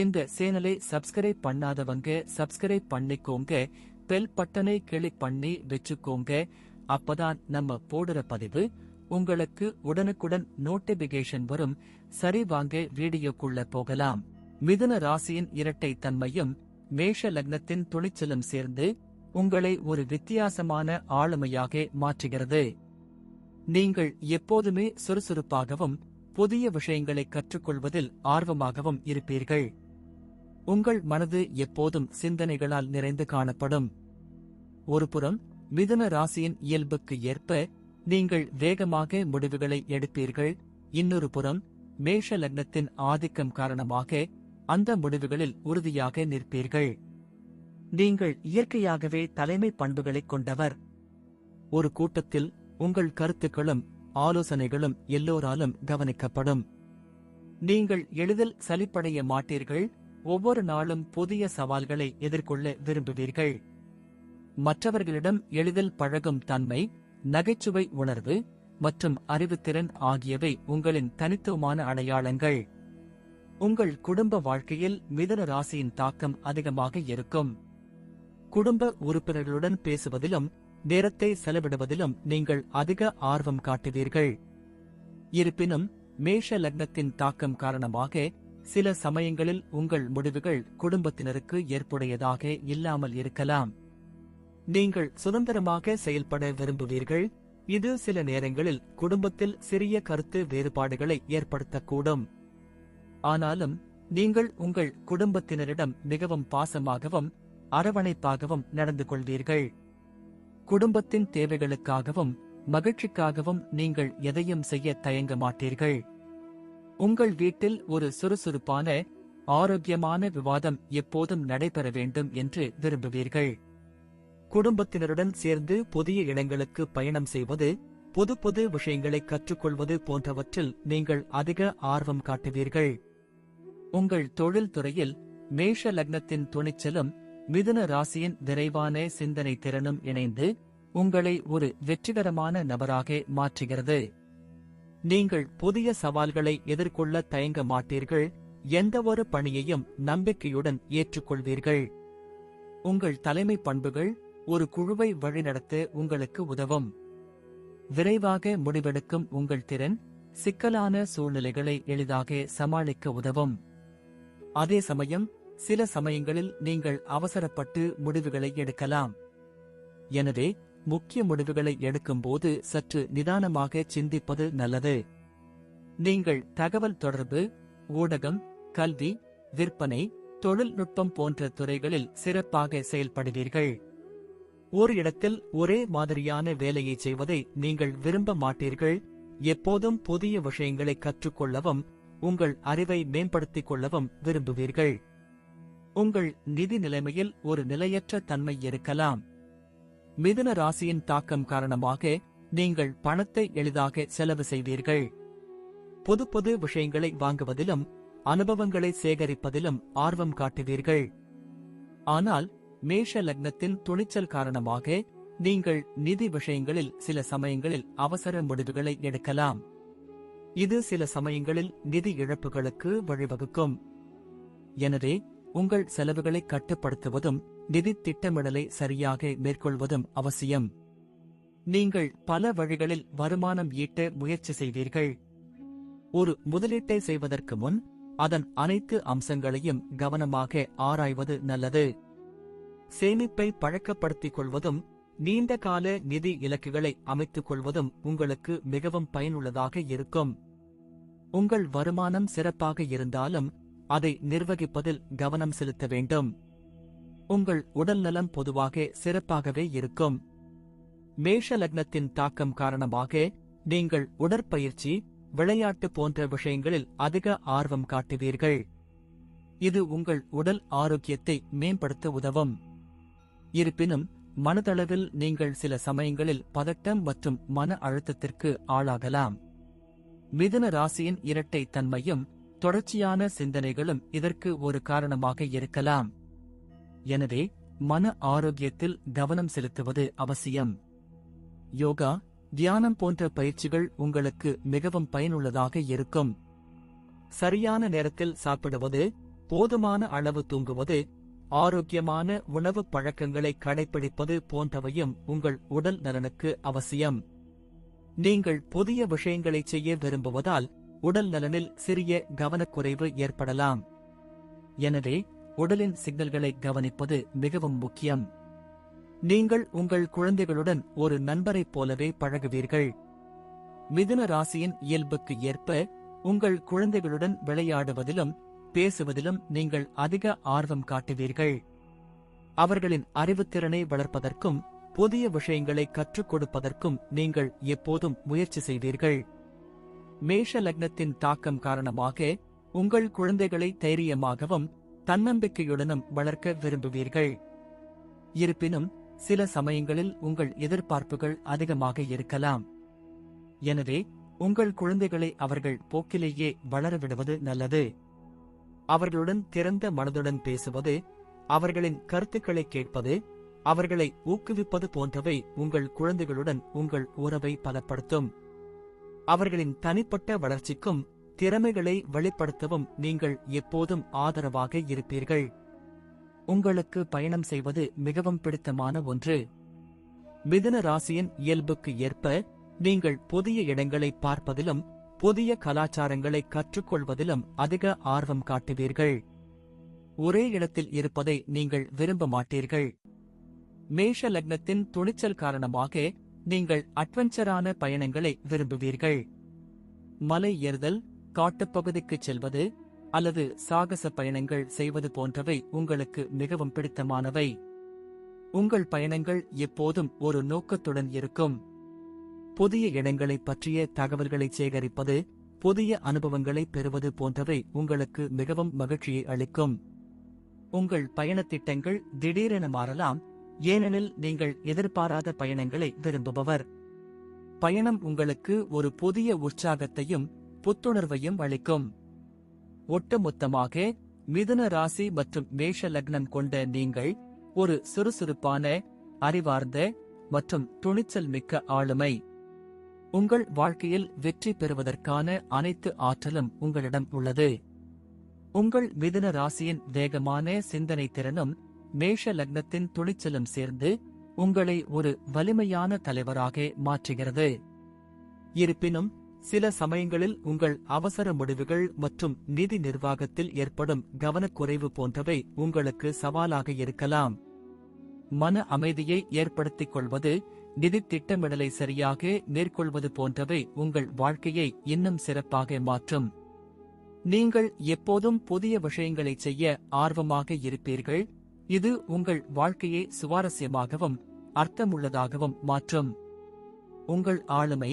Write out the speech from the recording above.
இந்த சேனலை சப்ஸ்கிரைப் பண்ணாதவங்க சப்ஸ்கிரைப் பண்ணிக்கோங்க. பெல் பட்டனை கிளிக் பண்ணி வச்சுக்கோங்க. அப்பதான் நம்ம போடுற பதிவு உங்களுக்கு உடனுக்குடன் நோட்டிபிகேஷன் வரும். சரி வாங்க வீடியோக்குள்ள போகலாம். மிதுன ராசியின் இரட்டை தன்மையும் மேஷ லக்னத்தின் துணிச்சலும் சேர்ந்து உங்களை ஒரு வித்தியாசமான ஆளுமையாக மாற்றுகிறது. நீங்கள் எப்போதுமே சுறுசுறுப்பாகவும் புதிய விஷயங்களை கற்றுக்கொள்வதில் ஆர்வமாகவும் இருப்பீர்கள். உங்கள் மனது எப்போதும் சிந்தனைகளால் நிறைந்து காணப்படும். ஒருபுறம் மிதுன ராசியின் இயல்புக்கு ஏற்ப நீங்கள் வேகமாக முடிவுகளை எடுப்பீர்கள். இன்னொரு புறம் மேஷ லக்னத்தின் ஆதிக்கம் காரணமாக அந்த முடிவுகளில் உறுதியாக நிற்பீர்கள். நீங்கள் இயற்கையாகவே தலைமை பண்புகளைக் கொண்டவர். ஒரு கூட்டத்தில் உங்கள் கருத்துக்களும் ஆலோசனைகளும் எல்லோராலும் கவனிக்கப்படும். நீங்கள் எளிதில் சலிப்படைய மாட்டீர்கள். ஒவ்வொரு நாளும் புதிய சவால்களை எதிர்கொள்ள விரும்புவீர்கள். மற்றவர்களிடம் எளிதில் பழகும் தன்மை நகைச்சுவை உணர்வு மற்றும் அறிவுத்திறன் ஆகியவை உங்களின் தனித்துவமான அடையாளங்கள். உங்கள் குடும்ப வாழ்க்கையில் மிதன ராசியின் தாக்கம் அதிகமாக இருக்கும். குடும்ப உறுப்பினர்களுடன் பேசுவதிலும் நேரத்தை செலவிடுவதிலும் நீங்கள் அதிக ஆர்வம் காட்டுவீர்கள். இருப்பினும் மேஷ லக்னத்தின் தாக்கம் காரணமாக சில சமயங்களில் உங்கள் முடிவுகள் குடும்பத்தினருக்கு ஏற்புடையதாக இல்லாமல் இருக்கலாம். நீங்கள் சுதந்திரமாக செயல்பட விரும்புவீர்கள். இது சில நேரங்களில் குடும்பத்தில் சிறிய கருத்து வேறுபாடுகளை ஏற்படுத்தக்கூடும். ஆனாலும் நீங்கள் உங்கள் குடும்பத்தினரிடம் மிகவும் பாசமாகவும் அரவணைப்பாகவும் நடந்து கொள்வீர்கள். குடும்பத்தின் தேவைகளுக்காகவும் மகிழ்ச்சிக்காகவும் நீங்கள் எதையும் செய்ய தயங்க மாட்டீர்கள். உங்கள் வீட்டில் ஒரு சுறுசுறுப்பான ஆரோக்கியமான விவாதம் எப்போதும் நடைபெற வேண்டும் என்று விரும்புவீர்கள். குடும்பத்தினருடன் சேர்ந்து புதிய இடங்களுக்கு பயணம் செய்வது புது புது விஷயங்களை கற்றுக்கொள்வது போன்றவற்றில் நீங்கள் அதிக ஆர்வம் காட்டுவீர்கள். உங்கள் தொழில் துறையில் மேஷ லக்னத்தின் துணிச்சலும் மிதுன ராசியின் விரைவான சிந்தனை திறனும் இணைந்து உங்களை ஒரு வெற்றிகரமான நபராக மாற்றுகிறது. நீங்கள் புதிய சவால்களை எதிர்கொள்ள தயங்க மாட்டீர்கள். எந்தவொரு பணியையும் நம்பிக்கையுடன் ஏற்றுக்கொள்வீர்கள். உங்கள் தலைமை பண்புகள் ஒரு குழுவை வழிநடத்த உங்களுக்கு உதவும். விரைவாக முடிவெடுக்கும் உங்கள் திறன் சிக்கலான சூழ்நிலைகளை எளிதாக சமாளிக்க உதவும். அதே சமயம் சில சமயங்களில் நீங்கள் அவசரப்பட்டு முடிவுகளை எடுக்கலாம். எனவே முக்கிய முடிவுகளை எடுக்கும்போது சற்று நிதானமாக சிந்திப்பது நல்லது. நீங்கள் தகவல் தொடர்பு ஊடகம் கல்வி விற்பனை தொழில்நுட்பம் போன்ற துறைகளில் சிறப்பாக செயல்படுவீர்கள். ஒரு இடத்தில் ஒரே மாதிரியான வேலையை செய்வதை நீங்கள் விரும்ப மாட்டீர்கள். எப்போதும் புதிய விஷயங்களை கற்றுக்கொள்ளவும் உங்கள் அறிவை மேம்படுத்திக் கொள்ளவும் விரும்புவீர்கள். உங்கள் நிதி நிலைமையில் ஒரு நிலையற்ற தன்மை இருக்கலாம். மிதுன ராசியின் தாக்கம் காரணமாக நீங்கள் பணத்தை எளிதாக செலவு செய்வீர்கள். புது புது விஷயங்களை வாங்குவதிலும் அனுபவங்களை சேகரிப்பதிலும் ஆர்வம் காட்டுவீர்கள். ஆனால் மேஷ லக்னத்தின் துணிச்சல் காரணமாக நீங்கள் நிதி விஷயங்களில் சில சமயங்களில் அவசர முடிவுகளை எடுக்கலாம். இது சில சமயங்களில் நிதி இழப்புகளுக்கு வழிவகுக்கும். எனவே உங்கள் செலவுகளை கட்டுப்படுத்துவதும் நிதி திட்டமிடலை சரியாக மேற்கொள்வதும் அவசியம். நீங்கள் பல வழிகளில் வருமானம் ஈட்ட முயற்சி செய்வீர்கள். ஒரு முதலீட்டை செய்வதற்கு முன் அதன் அனைத்து அம்சங்களையும் கவனமாக ஆராய்வது நல்லது. சேமிப்பை பழக்கப்படுத்திக் கொள்வதும் நீண்ட கால நிதி இலக்குகளை அமைத்துக் கொள்வதும் உங்களுக்கு மிகவும் பயனுள்ளதாக இருக்கும். உங்கள் வருமானம் சிறப்பாக இருந்தாலும் அதை நிர்வகிப்பதில் கவனம் செலுத்த வேண்டும். உங்கள் உடல்நலம் பொதுவாக சிறப்பாகவே இருக்கும். மேஷ லக்னத்தின் தாக்கம் காரணமாக நீங்கள் உடற்பயிற்சி விளையாட்டு போன்ற விஷயங்களில் அதிக ஆர்வம் காட்டுவீர்கள். இது உங்கள் உடல் ஆரோக்கியத்தை மேம்படுத்த உதவும். இருப்பினும் மனதளவில் நீங்கள் சில சமயங்களில் பதட்டம் மற்றும் மன அழுத்தத்திற்கு ஆளாகலாம். மிதுன ராசியின் இரட்டை தன்மையும் தொடர்ச்சியான சிந்தனைகளும் இதற்கு ஒரு காரணமாக இருக்கலாம். எனவே மன ஆரோக்கியத்தில் கவனம் செலுத்துவது அவசியம். யோகா தியானம் போன்ற பயிற்சிகள் உங்களுக்கு மிகவும் பயனுள்ளதாக இருக்கும். சரியான நேரத்தில் சாப்பிடுவது போதுமான அளவு தூங்குவது ஆரோக்கியமான உணவு பழக்கங்களை கடைபிடிப்பது போன்றவையும் உங்கள் உடல் நலனுக்கு அவசியம். நீங்கள் புதிய விஷயங்களை செய்ய விரும்புவதால் உடல் நலனில் சிறிய கவனக்குறைவு ஏற்படலாம். எனவே உடலின் சிக்னல்களை கவனிப்பது மிகவும் முக்கியம். நீங்கள் உங்கள் குழந்தைகளுடன் ஒரு நண்பரைப் போலவே பழகுவீர்கள். மிதுன ராசியின் இயல்புக்கு ஏற்ப உங்கள் குழந்தைகளுடன் விளையாடுவதிலும் பேசுவதிலும் நீங்கள் அதிக ஆர்வம் காட்டுவீர்கள். அவர்களின் அறிவுத்திறனை வளர்ப்பதற்கும் புதிய விஷயங்களை கற்றுக் கொடுப்பதற்கும் நீங்கள் எப்போதும் முயற்சி செய்வீர்கள். மேஷ லக்னத்தின் தாக்கம் காரணமாக உங்கள் குழந்தைகளை தைரியமாகவும் தன்னம்பிக்கையுடனும் வளர்க்க விரும்புவீர்கள். இருப்பினும் சில சமயங்களில் உங்கள் எதிர்பார்ப்புகள் அதிகமாக இருக்கலாம். எனவே உங்கள் குழந்தைகளை அவர்கள் போக்கிலேயே வளரவிடுவது நல்லது. அவர்களுடன் திறந்த மனதுடன் பேசுவது அவர்களின் கருத்துக்களை கேட்பது அவர்களை ஊக்குவிப்பது போன்றவை உங்கள் குழந்தைகளுடன் உங்கள் உறவை பலப்படுத்தும். அவர்களின் தனிப்பட்ட வளர்ச்சிக்கும் திறமைகளை வெளிப்படுத்தவும் நீங்கள் எப்போதும் ஆதரவாக இருப்பீர்கள். உங்களுக்கு பயணம் செய்வது மிகவும் பிடித்தமான ஒன்று. மிதுன ராசியின் இயல்புக்கு ஏற்ப நீங்கள் புதிய இடங்களை பார்ப்பதிலும் புதிய கலாச்சாரங்களை கற்றுக்கொள்வதிலும் அதிக ஆர்வம் காட்டுவீர்கள். ஒரே இடத்தில் இருப்பதை நீங்கள் விரும்ப மாட்டீர்கள். மேஷ லக்னத்தின் துணிச்சல் காரணமாக நீங்கள் அட்வென்ச்சரான பயணங்களை விரும்புவீர்கள். மலை ஏறுதல் காட்டுப்பகுதிக்குச் செல்வது அல்லது சாகச பயணங்கள் செய்வது போன்றவை உங்களுக்கு மிகவும் பிடித்தமானவை. உங்கள் பயணங்கள் எப்போதும் ஒரு நோக்கத்துடன் இருக்கும். புதிய இடங்களைப் பற்றிய தகவல்களை சேகரிப்பது புதிய அனுபவங்களை பெறுவது போன்றவை உங்களுக்கு மிகவும் மகிழ்ச்சியை அளிக்கும். உங்கள் பயணத் திட்டங்கள் திடீரென மாறலாம் ஏனெனில் நீங்கள் எதிர்பாராத பயணங்களை விரும்புபவர். பயணம் உங்களுக்கு ஒரு புதிய உற்சாகத்தையும் புத்துணர்வையும் அளிக்கும். ஒட்டுமொத்தமாக மிதுன ராசி மற்றும் மேஷ லக்னம் கொண்ட நீங்கள் ஒரு சுறுசுறுப்பான அறிவார்ந்த மற்றும் துணிச்சல் மிக்க ஆளுமை. உங்கள் வாழ்க்கையில் வெற்றி பெறுவதற்கான அனைத்து ஆற்றலும் உங்களிடம் உள்ளது. உங்கள் மிதுன ராசியின் வேகமான சிந்தனை திறனும் மேஷ லக்னத்தின் துணிச்சலும் சேர்ந்து உங்களை ஒரு வலிமையான தலைவராக மாற்றுகிறது. இருப்பினும் சில சமயங்களில் உங்கள் அவசர முடிவுகள் மற்றும் நிதி நிர்வாகத்தில் ஏற்படும் கவனக்குறைவு போன்றவை உங்களுக்கு சவாலாக இருக்கலாம். மன அமைதியை ஏற்படுத்திக் கொள்வது நிதி திட்டமிடலை சரியாக மேற்கொள்வது போன்றவை உங்கள் வாழ்க்கையை இன்னும் சிறப்பாக மாற்றும். நீங்கள் எப்போதும் புதிய விஷயங்களை செய்ய ஆர்வமாக இருப்பீர்கள். இது உங்கள் வாழ்க்கையை சுவாரஸ்யமாகவும் அர்த்தமுள்ளதாகவும் மாற்றும். உங்கள் ஆளுமை